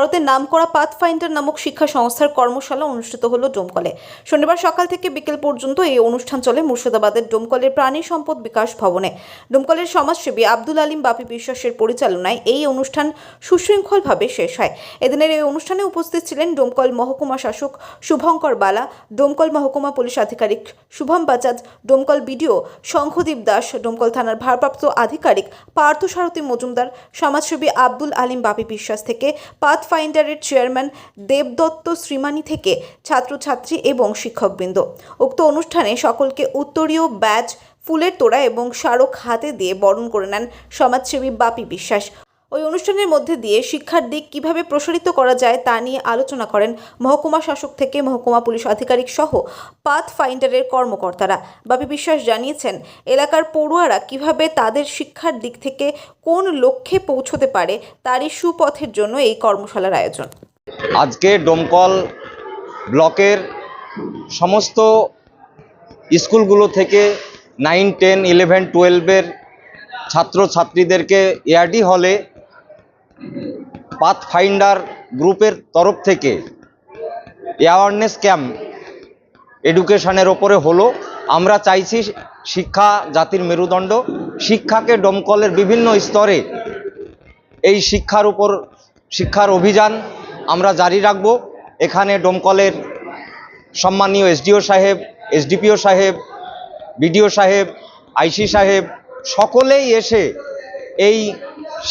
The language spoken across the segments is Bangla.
ভারতের নামকরা পাথ ফাইন্ডার নামক শিক্ষা সংস্থার কর্মশালা অনুষ্ঠিত হলো ডোমকলে। শনিবার সকাল থেকে বিকেল পর্যন্ত এই অনুষ্ঠান চলে মুর্শিদাবাদের ডোমকলের প্রাণী সম্পদ বিকাশ ভবনে। ডোমকলের সমাজসেবী আব্দুল আলিম বাপি বিশ্বাসের পরিচালনায় এই অনুষ্ঠান সুশৃঙ্খলভাবে শেষ হয়। এদিনের এই অনুষ্ঠানে উপস্থিত ছিলেন ডোমকল মহকুমা শাসক শুভঙ্কর বালা, ডোমকল মহকুমা পুলিশ আধিকারিক শুভম বাজাজ, ডোমকল বিডিও শঙ্খদীপ দাস, ডোমকল থানার ভারপ্রাপ্ত আধিকারিক পার্থ সারথী মজুমদার, সমাজসেবী আব্দুল আলিম বাপি বিশ্বাস থেকে পাথ ফাইন্ডারের চেয়ারম্যান দেবদত্ত শ্রীমানি থেকে ছাত্রছাত্রী এবং শিক্ষকবৃন্দ। উক্ত অনুষ্ঠানে সকলকে উত্তরীয় ব্যাচ ফুলের তোড়া এবং স্মারক হাতে দিয়ে বরণ করে নেন সমাজসেবী বাপি বিশ্বাস। ওই অনুষ্ঠানের মধ্যে দিয়ে শিক্ষার দিক কীভাবে প্রসারিত করা যায় তা নিয়ে আলোচনা করেন মহকুমা শাসক থেকে মহকুমা পুলিশ আধিকারিক সহ পাথ ফাইন্ডারের কর্মকর্তারা। বাপি বিশ্বাস জানিয়েছেন, এলাকার পড়ুয়ারা কীভাবে তাদের শিক্ষার দিক থেকে কোন লক্ষ্যে পৌঁছতে পারে তারই সুপথের জন্য এই কর্মশালার আয়োজন। আজকে ডোমকল ব্লকের সমস্ত স্কুলগুলো থেকে নাইন, টেন, ইলেভেন, টুয়েলভের ছাত্রছাত্রীদেরকে এআরডি হলে পাথ ফাইন্ডার গ্রুপের তরফ থেকে অ্যাওয়ারনেস ক্যাম্প এডুকেশনের ওপরে হলো। আমরা চাইছি শিক্ষা জাতির মেরুদণ্ড, শিক্ষাকে ডোমকলের বিভিন্ন স্তরে এই শিক্ষার উপর শিক্ষার অভিযান আমরা জারি রাখব। এখানে ডোমকলের সম্মানীয় এসডিও সাহেব, এসডিপিও সাহেব, বিডিও সাহেব, আইসি সাহেব সকলেই এসে এই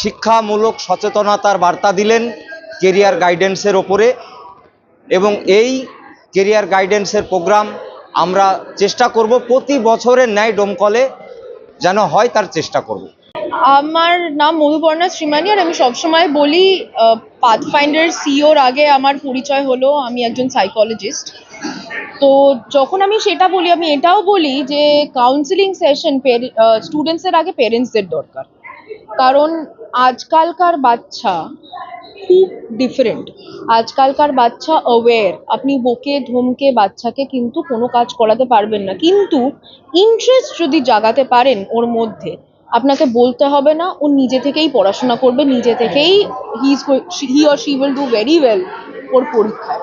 শিক্ষামূলক সচেতনতার বার্তা দিলেন কেরিয়ার গাইডেন্সের ওপরে এবং এই কেরিয়ার গাইডেন্সের প্রোগ্রাম আমরা চেষ্টা করব, প্রতি বছরের ন্যায় ডোমকলে যেন হয় তার চেষ্টা করব। আমার নাম মধুপর্ণা শ্রীমানি আর আমি সবসময় বলি পাথফাইন্ডার সিওর আগে আমার পরিচয় হলো, আমি একজন সাইকোলজিস্ট তো যখন আমি সেটা বলি, আমি এটাও বলি যে কাউন্সিলিং সেশন স্টুডেন্টসের আগে পেরেন্টসদের দরকার। কারণ আজকালকার বাচ্চা খুব ডিফারেন্ট আজকালকার বাচ্চা অ্যাওয়্যার আপনি বকে ধমকে বাচ্চাকে কিন্তু কোনো কাজ করাতে পারবেন না। কিন্তু ইন্টারেস্ট যদি জাগাতে পারেন ওর মধ্যে, আপনাকে বলতে হবে না, ও নিজে থেকেই পড়াশোনা করবে, নিজে থেকেই he he or she will do very well ওর পরীক্ষায়।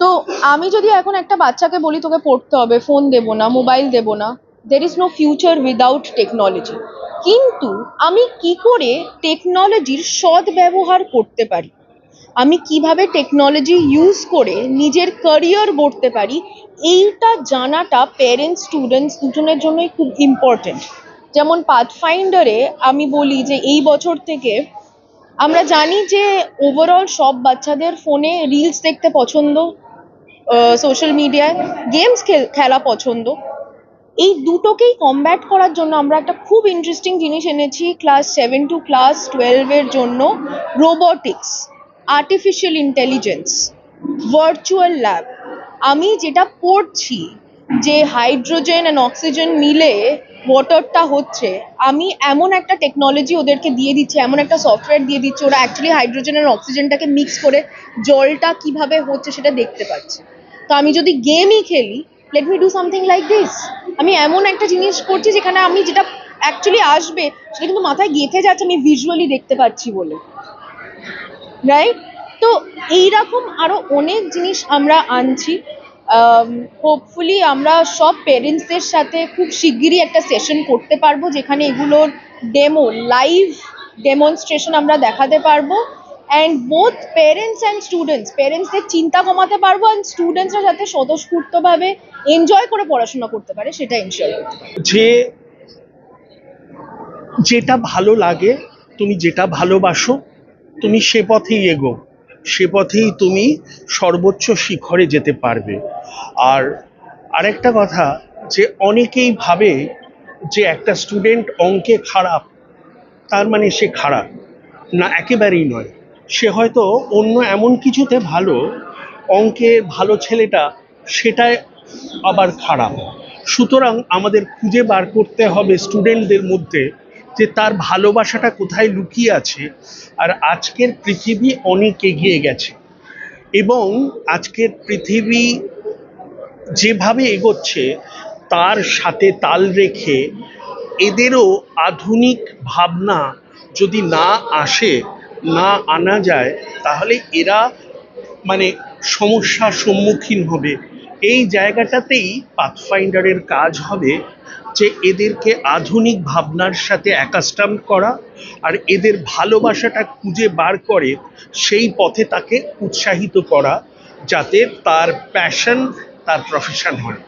তো আমি যদি এখন একটা বাচ্চাকে বলি, তোকে পড়তে হবে ফোন দেবো না মোবাইল দেবো না there is no future without technology কিন্তু আমি কি করে টেকনোলজির সৎ ব্যবহার করতে পারি? আমি কীভাবে টেকনোলজি ইউজ করে নিজের ক্যারিয়ার গড়তে পারি? এইটা জানাটা প্যারেন্টস স্টুডেন্টস দুজনের জন্যই খুব ইম্পর্টেন্ট যেমন পাথফাইন্ডারে আমি বলি যে এই বছর থেকে আমরা জানি যে ওভারঅল সব বাচ্চাদের ফোনে রিলস দেখতে পছন্দ সোশ্যাল মিডিয়ায় গেমস খেলা পছন্দ। এই দুটোকেই কমব্যাট করার জন্য আমরা একটা খুব ইন্টারেস্টিং জিনিস এনেছি ক্লাস সেভেন টু ক্লাস টুয়েলভের জন্য robotics artificial intelligence virtual lab আমি যেটা পড়ছি যে হাইড্রোজেন অ্যান্ড অক্সিজেন মিলে ওয়াটারটা হচ্ছে, আমি এমন একটা টেকনোলজি ওদেরকে দিয়ে দিচ্ছি, এমন একটা সফটওয়্যার দিয়ে দিচ্ছি, ওরা অ্যাকচুয়ালি হাইড্রোজেন আর অক্সিজেনটাকে মিক্স করে জলটা কীভাবে হচ্ছে সেটা দেখতে পাচ্ছে। তো আমি যদি গেমই খেলি let me do something like this আমি এমন একটা জিনিস করছি যেখানে আমি যেটা অ্যাকচুয়ালি আসবে, সেটা কিন্তু মাথায় গেঁথে যাচ্ছে, আমি ভিজুয়ালি দেখতে পাচ্ছি বলে। রাইট তো এইরকম আরও অনেক জিনিস আমরা আনছি। হোপফুলি আমরা সব পেরেন্টসদের সাথে খুব শিগগিরই একটা সেশন করতে পারব, যেখানে এগুলোর ডেমো লাইভ ডেমনস্ট্রেশন আমরা দেখাতে পারব। And both parents and students পেরেন্টসদের চিন্তা কমাতে পারব অ্যান্ড স্টুডেন্টসরা যাতে স্বতঃস্ফূর্তভাবে এনজয় করে পড়াশোনা করতে পারে, সেটা পারি। যে যেটা ভালো লাগে, তুমি যেটা ভালোবাসো, তুমি সে পথেই এগো। সে পথেই তুমি সর্বোচ্চ শিখরে যেতে পারবে। আর আরেকটা কথা, যে অনেকেই ভাবে যে একটা স্টুডেন্ট অঙ্কে খারাপ, তার মানে সে খারাপ। না, একেবারেই নয়। সে হয়তো অন্য এমন কিছুতে ভালো, অঙ্কে ভালো ছেলেটা, সেটাই আবার খারাপ। সুতরাং আমাদের খুঁজে বার করতে হবে স্টুডেন্টদের মধ্যে যে তার ভালোবাসাটা কোথায় লুকিয়ে আছে, আর আজকের পৃথিবী অনেক এগিয়ে গেছে। এবং আজকের পৃথিবী যেভাবে এগোচ্ছে, তার সাথে তাল রেখে এদেরও আধুনিক ভাবনা যদি না আসে না আনা যায়, তাহলে এরা মানে সমস্যার সম্মুখীন হবে। এই জায়গাটাতেই পাথফাইন্ডারের কাজ হবে যে এদেরকে আধুনিক ভাবনার সাথে অ্যাকাস্টাম করা আর এদের ভালোবাসাটা খুঁজে বার করে সেই পথে তাকে উৎসাহিত করা যাতে তার প্যাশন তার প্রফেশন হয়।